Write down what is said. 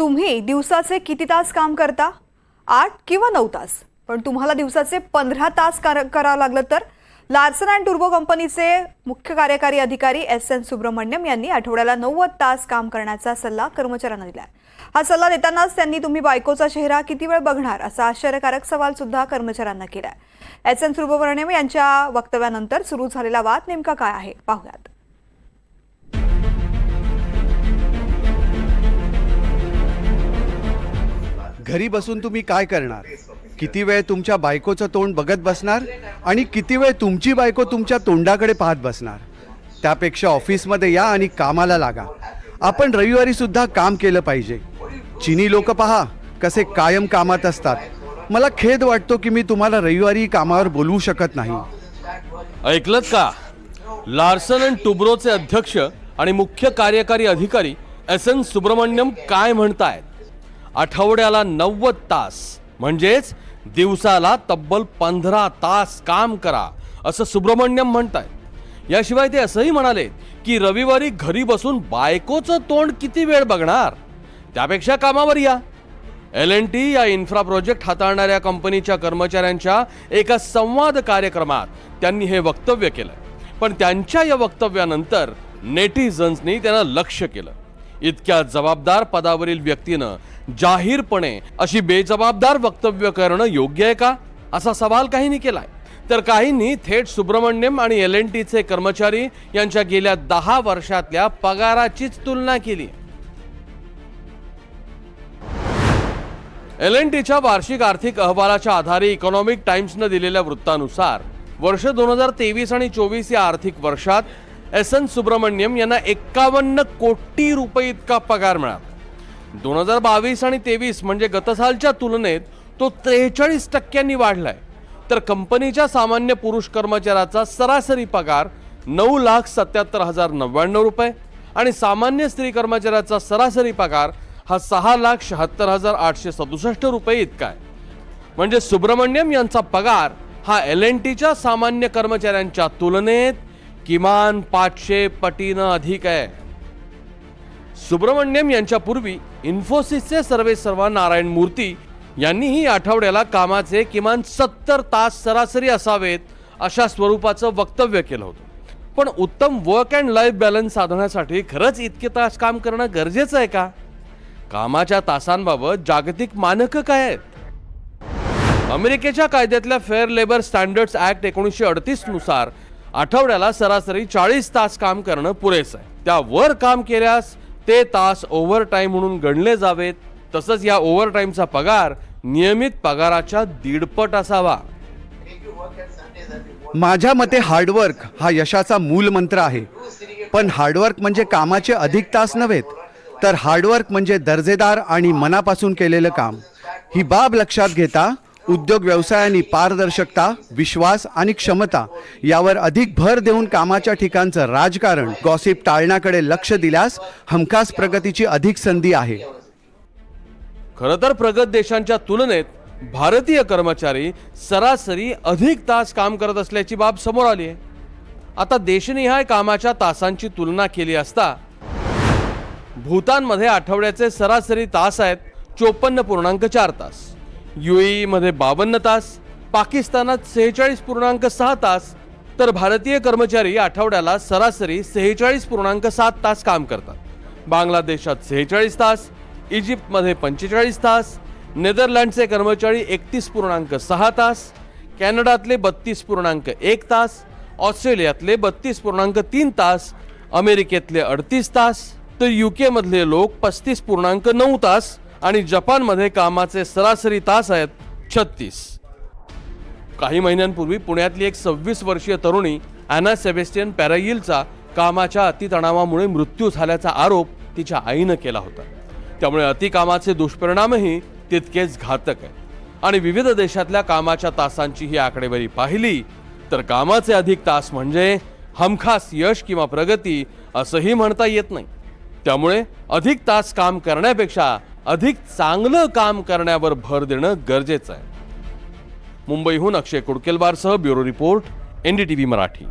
तुम्ही दिवसाचे किती तास काम करता? आठ किंवा नऊ तास? पण तुम्हाला दिवसाचे पंधरा तास कार- करावं लागलं तर? लार्सन अँड टुर्बो कंपनीचे मुख्य कार्यकारी अधिकारी एस एन सुब्रमण्यम यांनी आठवड्याला नव्वद तास काम करण्याचा सल्ला कर्मचाऱ्यांना दिला हा सल्ला देतानाच त्यांनी तुम्ही बायकोचा चेहरा किती वेळ बघणार असा आश्चर्यकारक सवाल सुद्धा कर्मचाऱ्यांना केला एस एन सुब्रमण्यम यांच्या वक्तव्यानंतर सुरू झालेला वाद नेमका काय आहे? पाहूयात. घरी बसून तुम्ही काय करणार? किती वेळ तुमच्या बायकोचं तोंड बघत बसणार? आणि किती वेळ तुमची बायको तुमच्या तोंडाकडे पाहत बसणार? त्यापेक्षा ऑफिसमध्ये या आणि कामाला लागा. आपण रविवारी सुद्धा काम केलं पाहिजे. चिनी लोक पहा कसे कायम कामात असतात. मला खेद वाटतो की मी तुम्हाला रविवारी कामावर बोलवू शकत नाही. ऐकलत का? लार्सन अँड टुब्रोचे अध्यक्ष आणि मुख्य कार्यकारी अधिकारी एस एन सुब्रमण्यम काय म्हणतायत? आठवड्याला नव्वद तास. म्हणजेच दिवसाला तब्बल पंधरा तास काम करा असं सुब्रमण्यम म्हणतायत याशिवाय ते असंही म्हणाले की रविवारी घरी बसून बायकोचं तोंड किती वेळ बघणार? त्यापेक्षा कामावर या. एल एन टी या इन्फ्रा प्रोजेक्ट हाताळणाऱ्या कंपनीच्या कर्मचाऱ्यांच्या एका संवाद कार्यक्रमात त्यांनी हे वक्तव्य केलं पण त्यांच्या या वक्तव्यानंतर नेटिझन्सनी त्यांना लक्ष केलं. इतक्या जबाबदार पदावरील व्यक्तीनं जाहीरपणे अशी बेजबाबदार वक्तव्य करणं योग्य आहे का? असा सवाल काहींनी केलाय. तर काहींनी थेट सुब्रमण्यम आणि एल एन टीचे कर्मचारी यांच्या गेल्या दहा वर्षातल्या पगाराचीच तुलना केली. एल एन टीच्या वार्षिक आर्थिक अहवालाच्या आधारे इकॉनॉमिक टाइम्सनं दिलेल्या वृत्तानुसार वर्ष दोन हजार तेवीस आणि चोवीस या आर्थिक वर्षात एस एन सुब्रमण्यम यांना एक्कावन्न कोटी रुपये इतका पगार मिळाला. दोन हजार बावीस आणि तेवीस म्हणजे गतसालच्या तुलनेत तो त्रेचाळीस टक्क्यांनी वाढलाय. तर कंपनीच्या सामान्य पुरुष कर्मचाऱ्याचा सरासरी पगार नऊ लाख सत्याहत्तर हजार नव्याण्णव रुपये आणि सामान्य स्त्री कर्मचाऱ्याचा सरासरी पगार हा सहा लाख शहात्तर हजार आठशे सदुसष्ट रुपये इतका आहे. म्हणजे सुब्रमण्यम यांचा पगार हा एल एन टीच्या सामान्य कर्मचाऱ्यांच्या तुलनेत किमान पाचशे पटीनं अधिक आहे. सुब्रमण्यम यांच्यापूर्वी इन्फोसिसचे सर्वे सर्वा नारायण मूर्ती यांनीही आठवड्याला कामाचे किमान सत्तर तास सरासरी असावेत अशा स्वरूपाचं वक्तव्य केलं होतं. पण उत्तम वर्क अँड लाईफ बॅलन्स साधण्यासाठी खरंच इतके तास काम करणं गरजेचं आहे का? कामाच्या तासांबाबत जागतिक मानकं काय आहेत? अमेरिकेच्या कायद्यातल्या फेअर लेबर स्टँडर्ड्स ऍक्ट एकोणीसशे अडतीसनुसार आठवड्याला सरासरी चाळीस तास काम करणं पुरेसं आहे. त्यावर काम केल्यास ते तास ओव्हर टाईम म्हणून गणले जावेत. तसंच या ओव्हर टाईमचा पगार नियमित पगाराच्या दीडपट असावा. माझ्या मते हार्डवर्क हा यशाचा मूल मंत्र आहे. पण हार्डवर्क म्हणजे कामाचे अधिक तास नव्हेत तर हार्डवर्क म्हणजे दर्जेदार आणि मनापासून केलेलं काम. ही बाब लक्षात घेता उद्योग व्यवसायांनी पारदर्शकता विश्वास आणि क्षमता यावर अधिक भर देऊन कामाच्या ठिकाणचं राजकारण गॉसिप टाळण्याकडे लक्ष दिल्यास हमखास प्रगतीची अधिक संधी आहे. खरं तर प्रगत देशांच्या तुलनेत भारतीय कर्मचारी सरासरी अधिक तास काम करत असल्याची बाब समोर आली आहे. आता देशनिहाय कामाच्या तासांची तुलना केली असता भूतानमध्ये आठवड्याचे सरासरी तास आहेत चोपन्न पूर्णांक चार तास. युएईमध्ये बावन्न तास पाकिस्तानात सेहेचाळीस पूर्णांक सहा तास तर भारतीय कर्मचारी आठवड्याला सरासरी सेहेचाळीस पूर्णांक सात तास काम करतात. बांगलादेशात सेहेचाळीस तास इजिप्तमध्ये पंचेचाळीस तास नेदरलँडचे कर्मचारी एकतीस पूर्णांक सहा तास कॅनडातले बत्तीस पूर्णांक एक तास ऑस्ट्रेलियातले बत्तीस पूर्णांक तीन तास अमेरिकेतले अडतीस तास तर यू केमधले लोक पस्तीस पूर्णांक नऊ तास आणि जपानमध्ये कामाचे सरासरी तास आहेत छत्तीस. काही महिन्यांपूर्वी पुण्यातली एक सव्वीस वर्षीय तरुणी अॅना सेबेस्टियन पॅराइलचा कामाच्या अतितणावामुळे मृत्यू झाल्याचा आरोप तिच्या आईनं केला होता. त्यामुळे अतिकामाचे दुष्परिणामही तितकेच घातक आहेत. आणि विविध देशातल्या कामाच्या तासांची ही आकडेवारी पाहिली तर कामाचे अधिक तास म्हणजे हमखास यश किंवा प्रगती असंही म्हणता येत नाही. त्यामुळे अधिक तास काम करण्यापेक्षा अधिक चांगलं काम करण्यावर भर देणं गरजेचं आहे. मुंबईहून अक्षय कुडकेलवारसह ब्युरो रिपोर्ट एनडीटीव्ही मराठी.